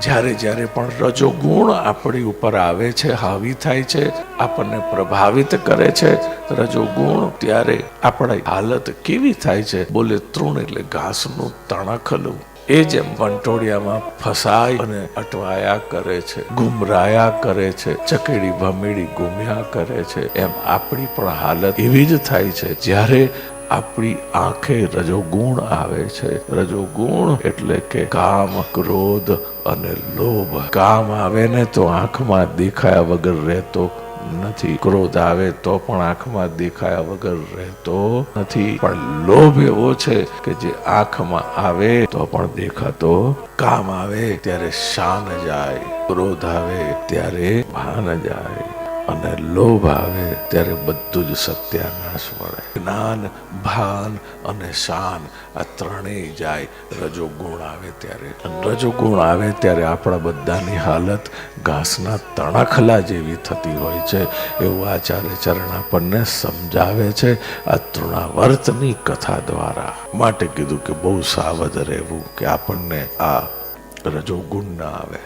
જ્યારે જ્યારે પણ રજોગુણ આપણી ઉપર આવે છે, હાવી થાય છે, આપણને પ્રભાવિત કરે છે, રજોગુણ ત્યારે આપણી હાલત કેવી થાય છે, બોલે તૃણ એટલે ઘાસનું તણખલું. એ જેમ વંટોળિયામાં ફસાય અને અટવાયા કરે છે, ગુમરાયા કરે છે, ચકેડી ભમેડી ગુમ્યા કરે છે. એમ આપણી પણ હાલત એવી જ થાય છે. જ્યારે આપણી આંખે રજોગુણ આવે છે. રજોગુણ એટલે કે કામ, ક્રોધ અને લોભ. કામ આવે ને તો આંખમાં દેખાયા વગર રહેતો નથી. ક્રોધ આવે તો પણ આંખમાં દેખાયા વગર રહેતો નથી. પણ લોભ એવો છે કે જે આંખમાં આવે તો પણ દેખાતો કામ આવે ત્યારે શાન જાય, ક્રોધ આવે ત્યારે ભાન જાય. અને લોભ આવે ત્યારે બધું જ સત્યાનાશ મળે. જ્ઞાન, ભાન અને શાન આ ત્રણેય જાય. રજો ગુણ આવે ત્યારે. રજો ગુણ આવે ત્યારે આપણા બધાની હાલત ઘાસના તણાખલા જેવી થતી હોય છે. એવું આચાર્ય ચરણ આપણને સમજાવે છે આ તૃણાવર્તની કથા દ્વારા. માટે કીધું કે બહુ સાવધ રહેવું કે આપણને આ રજોગુણ ના આવે.